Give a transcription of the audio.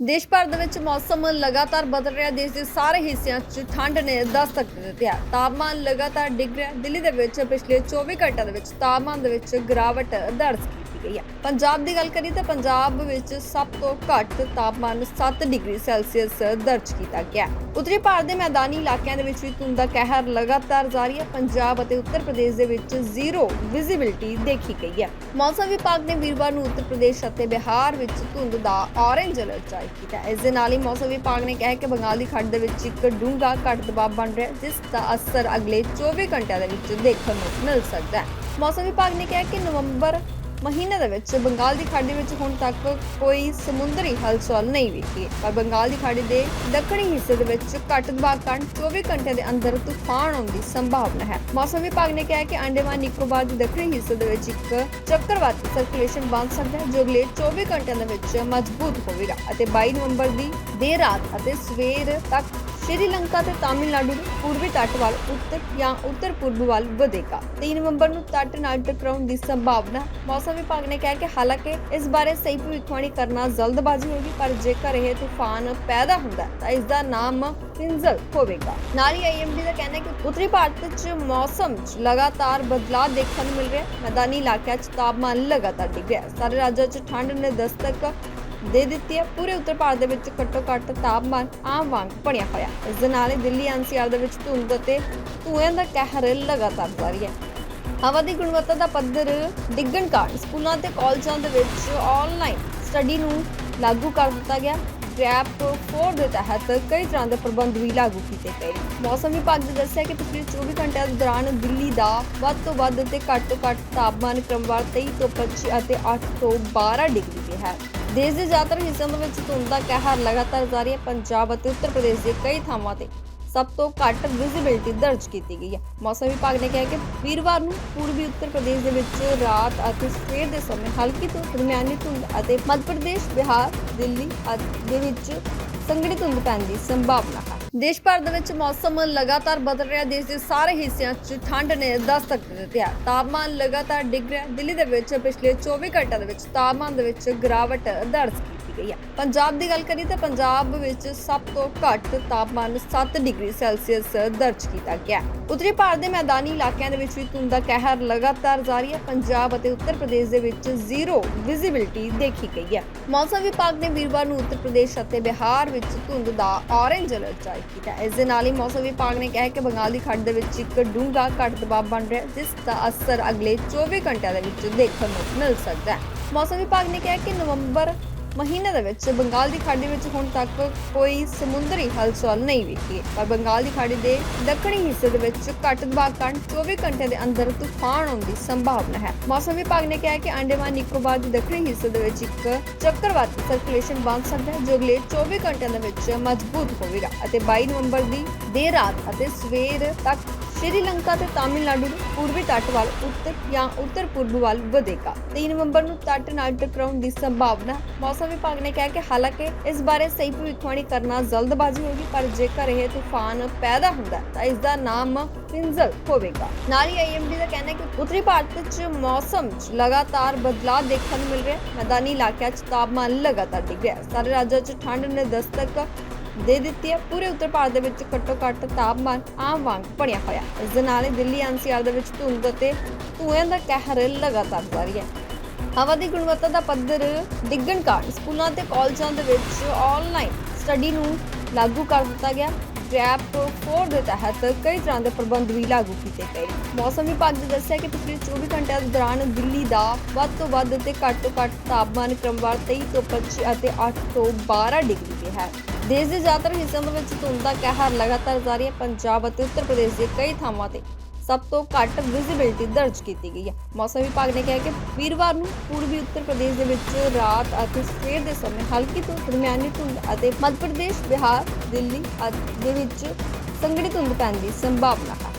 ਦੇਸ਼ ਭਰ ਦੇ ਵਿੱਚ ਮੌਸਮ ਲਗਾਤਾਰ ਬਦਲ ਰਿਹਾ, ਦੇਸ਼ ਦੇ ਸਾਰੇ ਹਿੱਸਿਆਂ 'ਚ ਠੰਡ ਨੇ ਦਸਤਕ ਦੇ ਦਿੱਤੀ ਹੈ ਤਾਪਮਾਨ ਲਗਾਤਾਰ ਡਿੱਗ ਰਿਹਾ। ਦਿੱਲੀ ਦੇ ਵਿੱਚ ਪਿਛਲੇ 24 ਘੰਟਿਆਂ ਦੇ ਵਿੱਚ ਤਾਪਮਾਨ ਦੇ ਵਿੱਚ ਗਿਰਾਵਟ ਦਰਜ ਕੀਤੀ ਗਈ ਹੈ ਪੰਜਾਬ ਦੀ ਗੱਲ ਕਰੀ ਤਾਂ ਪੰਜਾਬ ਵਿੱਚ ਸਭ ਤੋਂ ਘੱਟ ਤਾਪਮਾਨ 7 ਡਿਗਰੀ ਸੈਲਸੀਅਸ ਦਰਜ ਕੀਤਾ ਗਿਆ ਉੱਤਰੀ ਭਾਰਤ ਦੇ ਮੈਦਾਨੀ ਇਲਾਕਿਆਂ ਦੇ ਵਿੱਚ ਵੀ ਧੁੰਦ ਦਾ ਕਹਿਰ ਲਗਾਤਾਰ ਜਾਰੀ ਹੈ। ਪੰਜਾਬ ਅਤੇ ਉੱਤਰ ਪ੍ਰਦੇਸ਼ ਦੇ ਵਿੱਚ ਜ਼ੀਰੋ ਵਿਜ਼ਿਬਿਲਟੀ ਦੇਖੀ ਗਈ ਹੈ। ਮੌਸਮ ਵਿਭਾਗ ਨੇ ਵੀਰਵਾਰ ਨੂੰ ਉੱਤਰ ਪ੍ਰਦੇਸ਼ ਅਤੇ ਬਿਹਾਰ ਵਿੱਚ ਧੁੰਦ ਦਾ ਔਰੇਂਜ ਅਲਰਟ ਜਾਰੀ ਕੀਤਾ ਇਸ ਦੇ ਨਾਲ ਹੀ ਮੌਸਮ ਵਿਭਾਗ ਨੇ ਕਿਹਾ ਕਿ ਬੰਗਾਲ ਦੀ ਖਾੜੀ ਦੇ ਵਿੱਚ ਇੱਕ ਡੂੰਘਾ ਘੱਟ ਦਬਾਅ ਬਣ ਰਿਹਾ ਜਿਸ ਦਾ ਅਸਰ ਅਗਲੇ 24 ਘੰਟਿਆਂ ਦੇ ਵਿੱਚ ਦੇਖਣ ਨੂੰ ਮਿਲ ਸਕਦਾ ਹੈ। ਮੌਸਮ ਵਿਭਾਗ ਨੇ ਕਿਹਾ ਕਿ ਨਵੰਬਰ ਮਹੀਨੇ ਦੇ ਵਿੱਚ ਬੰਗਾਲ ਦੀ ਖਾੜੀ ਵਿੱਚ ਹੁਣ ਤੱਕ ਕੋਈ ਸਮੁੰਦਰੀ ਹਲਚਲ ਨਹੀਂ ਵੇਖੀ। ਪਰ ਬੰਗਾਲ ਦੀ ਖਾੜੀ ਦੇ ਦੱਖਣੀ ਹਿੱਸੇ ਦੇ ਵਿੱਚ ਘੱਟ ਦਬਾਅ ਕਾਰਨ 24 ਘੰਟਿਆਂ ਦੇ ਅੰਦਰ ਤੂਫਾਨ ਆਉਣ ਦੀ ਸੰਭਾਵਨਾ ਹੈ। ਮੌਸਮ ਵਿਭਾਗ ਨੇ ਕਿਹਾ ਹੈ ਕਿ ਅੰਡੇਮਾਨ ਨਿਕੋਬਾਰ ਦੇ ਦੱਖਣੀ ਹਿੱਸੇ ਦੇ ਵਿੱਚ ਇੱਕ ਚੱਕਰਵਾਤੀ ਸਰਕੂਲੇਸ਼ਨ ਬਣ ਸਕਦਾ ਹੈ, ਜੋ ਅਗਲੇ 24 ਘੰਟਿਆਂ ਦੇ ਵਿੱਚ ਮਜ਼ਬੂਤ ਹੋਵੇਗਾ ਅਤੇ 22 ਨਵੰਬਰ ਦੀ ਦੇਰ ਰਾਤ ਅਤੇ ਸਵੇਰ ਤੱਕ ਸ਼੍ਰੀਲੰਕਾ ਤੇ ਤਾਮਿਲਨਾਡੂ ਦੇ ਪੂਰਬੀ ਤੱਟ ਵੱਲ ਉੱਤਰ ਜਾਂ ਉੱਤਰ ਪੂਰਬ ਵੱਲ ਵਧੇਗਾ। 3 ਨਵੰਬਰ ਨੂੰ ਤੱਟ ਨਾਲ ਟਕਰਾਉਣ ਦੀ ਸੰਭਾਵਨਾ ਮੌਸਮ ਵਿਭਾਗ ਨੇ ਕਿਹਾ ਕਿ ਹਾਲਾਂਕਿ ਇਸ ਬਾਰੇ ਸਹੀ ਭਵਿੱਖਬਾਣੀ ਕਰਨਾ ਜਲਦਬਾਜ਼ੀ ਹੋਗੀ ਪਰ ਜੇਕਰ ਇਹ ਤੂਫਾਨ ਪੈਦਾ ਹੁੰਦਾ ਤਾਂ ਇਸ ਦਾ ਨਾਮ ਫਿੰਜ਼ਲ ਹੋਵੇਗਾ। ਨਾਲ ਹੀ ਆਈਐਮਡੀ ਦਾ ਕਹਿਣਾ ਹੈ ਕਿ ਉੱਤਰੀ ਭਾਰਤ ਵਿੱਚ ਮੌਸਮ 'ਚ ਲਗਾਤਾਰ ਬਦਲਾਅ ਦੇਖਣ ਨੂੰ ਮਿਲ ਰਿਹਾ ਹੈ। ਮੈਦਾਨੀ ਇਲਾਕਿਆਂ 'ਚ ਤਾਪਮਾਨ ਲਗਾਤਾਰ ਡਿੱਗ ਰਿਹਾ ਹੈ। ਸਾਰੇ ਰਾਜਾਂ 'ਚ ਠੰਡ ਨੇ ਦਸਤਕ ਦੇ ਦਿੱਤੀ ਹੈ। ਪੂਰੇ ਉੱਤਰ ਭਾਰਤ ਦੇ ਵਿੱਚ ਘੱਟੋ ਘੱਟ ਤਾਪਮਾਨ ਆਮ ਵਾਂਗ ਬਣਿਆ ਹੋਇਆ ਇਸ ਦੇ ਨਾਲ ਹੀ ਦਿੱਲੀ ਐਨਸੀਆਰ ਦੇ ਵਿੱਚ ਧੁੰਦ ਅਤੇ ਧੂਆਂ ਦਾ ਕਹਿਰ ਲਗਾਤਾਰ ਜਾਰੀ ਹੈ। ਹਵਾ ਦੀ ਗੁਣਵੱਤਾ ਦਾ ਪੱਧਰ ਡਿੱਗਣ ਕਾਰਨ ਸਕੂਲਾਂ ਤੇ ਕਾਲਜਾਂ ਦੇ ਵਿੱਚ ਆਨਲਾਈਨ ਸਟੱਡੀ ਨੂੰ ਲਾਗੂ ਕਰ ਦਿੱਤਾ ਗਿਆ। ਗ੍ਰੈਪ 4 ਦੇ ਤਹਿਤ ਕਈ ਤਰ੍ਹਾਂ ਦੇ ਪ੍ਰਬੰਧ ਵੀ ਲਾਗੂ ਕੀਤੇ ਗਏ। ਮੌਸਮ ਵਿਭਾਗ ਨੇ ਦੱਸਿਆ ਕਿ ਪਿਛਲੇ 24 ਘੰਟਿਆਂ ਦੇ ਦੌਰਾਨ ਦਿੱਲੀ ਦਾ ਵੱਧ ਤੋਂ ਵੱਧ ਤੇ ਘੱਟ ਤੋਂ ਘੱਟ ਤਾਪਮਾਨ ਕ੍ਰਮਵਾਰ 23 ਤੋਂ 25 ਅਤੇ 8 ਤੋਂ 12 ਡਿਗਰੀ ਰਿਹਾ ਹੈ। ਦੇਸ਼ ਦੇ ਜ਼ਿਆਦਾਤਰ ਹਿੱਸਿਆਂ ਦੇ ਵਿੱਚ ਧੁੰਦ ਦਾ ਕਹਿਰ ਲਗਾਤਾਰ ਜਾਰੀ ਹੈ। ਪੰਜਾਬ ਅਤੇ ਉੱਤਰ ਪ੍ਰਦੇਸ਼ ਦੇ ਕਈ ਥਾਵਾਂ ਤੇ ਸਭ ਤੋਂ ਘੱਟ ਵਿਜ਼ਿਬਿਲਟੀ ਦਰਜ ਕੀਤੀ ਗਈ ਹੈ। ਮੌਸਮ ਵਿਭਾਗ ਨੇ ਕਿਹਾ ਕਿ ਵੀਰਵਾਰ ਨੂੰ ਪੂਰਬੀ ਉੱਤਰ ਪ੍ਰਦੇਸ਼ ਦੇ ਵਿੱਚ ਰਾਤ ਅਤੇ ਸਵੇਰ ਦੇ ਸਮੇਂ ਹਲਕੀ ਤੋਂ ਦਰਮਿਆਨੀ ਧੁੰਦ ਅਤੇ ਮੱਧ ਪ੍ਰਦੇਸ਼, ਬਿਹਾਰ, ਦਿੱਲੀ ਦੇ ਵਿੱਚ ਸੰਘਣੀ ਧੁੰਦ ਪੈਣ ਦੀ ਸੰਭਾਵਨਾ ਹੈ। ਦੇਸ਼ ਭਰ ਦੇ ਵਿੱਚ ਮੌਸਮ ਲਗਾਤਾਰ ਬਦਲ ਰਿਹਾ। ਦੇਸ਼ ਦੇ ਸਾਰੇ ਹਿੱਸਿਆਂ 'ਚ ਠੰਡ ਨੇ ਦਸਤਕ ਦੇ ਦਿੱਤੀ ਹੈ। ਤਾਪਮਾਨ ਲਗਾਤਾਰ ਡਿੱਗ ਰਿਹਾ। ਦਿੱਲੀ ਦੇ ਵਿੱਚ ਪਿਛਲੇ 24 ਘੰਟਿਆਂ ਦੇ ਵਿੱਚ ਤਾਪਮਾਨ ਦੇ ਵਿੱਚ ਗਿਰਾਵਟ ਦਰਜ ਗਈ ਹੈ। ਪੰਜਾਬ ਦੀ ਗੱਲ ਕਰੀਏ ਤਾਂ ਪੰਜਾਬ ਵਿੱਚ ਸਭ ਤੋਂ ਘੱਟ ਤਾਪਮਾਨ 7 ਡਿਗਰੀ ਸੈਲਸੀਅਸ ਦਰਜ ਕੀਤਾ ਗਿਆ ਉੱਤਰੀ ਭਾਰਤ ਦੇ ਮੈਦਾਨੀ ਇਲਾਕਿਆਂ ਦੇ ਵਿੱਚ ਵੀ ਧੁੰਦ ਦਾ ਕਹਿਰ ਲਗਾਤਾਰ ਜਾਰੀ ਹੈ। ਪੰਜਾਬ ਅਤੇ ਉੱਤਰ ਪ੍ਰਦੇਸ਼ ਦੇ ਵਿੱਚ ਜ਼ੀਰੋ ਵਿਜ਼ਿਬਿਲਟੀ ਦੇਖੀ ਗਈ ਹੈ। ਮੌਸਮ ਵਿਭਾਗ ਨੇ ਵੀਰਵਾਰ ਨੂੰ ਉੱਤਰ ਪ੍ਰਦੇਸ਼ ਅਤੇ ਬਿਹਾਰ ਵਿੱਚ ਧੁੰਦ ਦਾ ਔਰੇਂਜ ਅਲਰਟ ਜਾਰੀ ਕੀਤਾ ਇਸ ਦੇ ਨਾਲ ਹੀ ਮੌਸਮ ਵਿਭਾਗ ਨੇ ਕਿਹਾ ਕਿ ਬੰਗਾਲ ਦੀ ਖਾੜੀ ਦੇ ਵਿੱਚ ਇੱਕ ਡੂੰਘਾ ਘੱਟ ਦਬਾਅ ਬਣ ਰਿਹਾ ਜਿਸ ਦਾ ਅਸਰ ਅਗਲੇ 24 ਘੰਟਿਆਂ ਦੇ ਵਿੱਚ ਦੇਖਣ ਨੂੰ ਮਿਲ ਸਕਦਾ ਹੈ। ਮੌਸਮ ਵਿਭਾਗ ਨੇ ਕਿਹਾ ਕਿ ਨਵੰਬਰ ਮਹੀਨੇ ਦੇ ਵਿੱਚ ਬੰਗਾਲ ਦੀ ਖਾੜੀ ਵਿੱਚ ਹੁਣ ਤੱਕ ਕੋਈ ਸਮੁੰਦਰੀ ਹਲਚਲ ਨਹੀਂ ਵੇਖੀ। ਪਰ ਬੰਗਾਲ ਦੀ ਖਾੜੀ ਦੇ ਦੱਖਣੀ ਹਿੱਸੇ ਦੇ ਵਿੱਚ ਘੱਟ ਦਬਾਅ ਕਾਰਨ 24 ਘੰਟਿਆਂ ਦੇ ਅੰਦਰ ਤੂਫਾਨ ਆਉਣ ਦੀ ਸੰਭਾਵਨਾ ਹੈ। ਮੌਸਮ ਵਿਭਾਗ ਨੇ ਕਿਹਾ ਹੈ ਕਿ ਅੰਡੇਮਾਨ ਨਿਕੋਬਾਰ ਦੇ ਦੱਖਣੀ ਹਿੱਸੇ ਦੇ ਵਿੱਚ ਇੱਕ ਚੱਕਰਵਾਤੀ ਸਰਕੂਲੇਸ਼ਨ ਬਣ ਸਕਦਾ ਹੈ, ਜੋ ਅਗਲੇ 24 ਘੰਟਿਆਂ ਦੇ ਵਿੱਚ ਮਜ਼ਬੂਤ ਹੋਵੇਗਾ ਅਤੇ 22 ਨਵੰਬਰ ਦੀ ਦੇਰ ਰਾਤ ਅਤੇ ਸਵੇਰ ਤੱਕ ਸ਼੍ਰੀਲੰਕਾ ਤੇ ਤਾਮਿਲਨਾਡੂ ਦੇ ਪੂਰਬੀ ਤੱਟ ਵੱਲ ਉੱਤਰ ਜਾਂ ਉੱਤਰ ਪੂਰਬ ਵੱਲ ਵਧੇਗਾ। 3 ਨਵੰਬਰ ਨੂੰ ਤੱਟ ਨਾਲ ਟਕਰਾਉਣ ਦੀ ਸੰਭਾਵਨਾ ਮੌਸਮ ਵਿਭਾਗ ਨੇ ਕਿਹਾ ਕਿ ਹਾਲਾਂਕਿ ਇਸ ਬਾਰੇ ਸਹੀ ਭਵਿੱਖਬਾਣੀ ਕਰਨਾ ਜਲਦਬਾਜ਼ੀ ਹੋਗੀ ਪਰ ਜੇਕਰ ਇਹ ਤੂਫਾਨ ਪੈਦਾ ਹੁੰਦਾ ਹੈ ਤਾਂ ਇਸ ਦਾ ਨਾਮ ਫਿੰਜ਼ਲ ਹੋਵੇਗਾ। ਨਾਲ ਹੀ ਆਈਐਮਡੀ ਦਾ ਕਹਿਣਾ ਹੈ ਕਿ ਉੱਤਰੀ ਭਾਰਤ ਵਿੱਚ ਮੌਸਮ 'ਚ ਲਗਾਤਾਰ ਬਦਲਾਅ ਦੇਖਣ ਨੂੰ ਮਿਲ ਰਿਹਾ ਹੈ। ਮੈਦਾਨੀ ਇਲਾਕਿਆਂ 'ਚ ਤਾਪਮਾਨ ਲਗਾਤਾਰ ਡਿੱਗ ਰਿਹਾ ਹੈ। ਸਾਰੇ ਰਾਜਾਂ 'ਚ ਠੰਡ ਨੇ ਦਸਤਕ ਦੇ ਦਿੱਤੀ ਹੈ। ਪੂਰੇ ਉੱਤਰ ਭਾਰਤ ਦੇ ਵਿੱਚ ਘੱਟੋ ਘੱਟ ਤਾਪਮਾਨ ਆਮ ਵਾਂਗ ਬਣਿਆ ਹੋਇਆ ਇਸ ਦੇ ਨਾਲ ਹੀ ਦਿੱਲੀ ਐਨਸੀਆਰ ਦੇ ਵਿੱਚ ਧੁੰਦ ਅਤੇ ਧੂਆਂ ਦਾ ਕਹਿਰ ਲਗਾਤਾਰ ਜਾਰੀ ਹੈ। ਹਵਾ ਦੀ ਗੁਣਵੱਤਾ ਦਾ ਪੱਧਰ ਡਿੱਗਣ ਕਾਰਨ ਸਕੂਲਾਂ ਤੇ ਕਾਲਜਾਂ ਦੇ ਵਿੱਚ ਆਨਲਾਈਨ ਸਟੱਡੀ ਨੂੰ ਲਾਗੂ ਕਰ ਦਿੱਤਾ ਗਿਆ। ਗ੍ਰੈਪ 4 ਦੇ ਤਹਿਤ ਕਈ ਤਰ੍ਹਾਂ ਦੇ ਪ੍ਰਬੰਧ ਵੀ ਲਾਗੂ ਕੀਤੇ ਗਏ। ਮੌਸਮ ਵਿਭਾਗ ਨੇ ਦੱਸਿਆ ਕਿ ਪਿਛਲੇ 24 ਘੰਟਿਆਂ ਦੇ ਦੌਰਾਨ ਦਿੱਲੀ ਦਾ ਵੱਧ ਤੋਂ ਵੱਧ ਤੇ ਘੱਟ ਤੋਂ ਘੱਟ ਤਾਪਮਾਨ ਕ੍ਰਮਵਾਰ 23 ਤੋਂ 25 ਅਤੇ 8 ਤੋਂ 12 ਡਿਗਰੀ ਰਿਹਾ ਹੈ। ਦੇਸ਼ ਦੇ ਜ਼ਿਆਦਾਤਰ ਹਿੱਸਿਆਂ ਦੇ ਵਿੱਚ ਧੁੰਦ ਦਾ ਕਹਿਰ ਲਗਾਤਾਰ ਜਾਰੀ ਹੈ। ਪੰਜਾਬ ਅਤੇ ਉੱਤਰ ਪ੍ਰਦੇਸ਼ ਦੇ ਕਈ ਥਾਵਾਂ ਤੇ ਸਭ ਤੋਂ ਘੱਟ ਵਿਜ਼ਿਬਿਲਟੀ ਦਰਜ ਕੀਤੀ ਗਈ ਹੈ। ਮੌਸਮ ਵਿਭਾਗ ਨੇ ਕਿਹਾ ਕਿ ਵੀਰਵਾਰ ਨੂੰ ਪੂਰਬੀ ਉੱਤਰ ਪ੍ਰਦੇਸ਼ ਦੇ ਵਿੱਚ ਰਾਤ ਅਤੇ ਸਵੇਰ ਦੇ ਸਮੇਂ ਹਲਕੀ ਤੋਂ ਦਰਮਿਆਨੀ ਧੁੰਦ ਅਤੇ ਮੱਧ ਪ੍ਰਦੇਸ਼, ਬਿਹਾਰ, ਦਿੱਲੀ ਦੇ ਵਿੱਚ ਸੰਘਣੀ ਧੁੰਦ ਪੈਣ ਦੀ ਸੰਭਾਵਨਾ ਹੈ।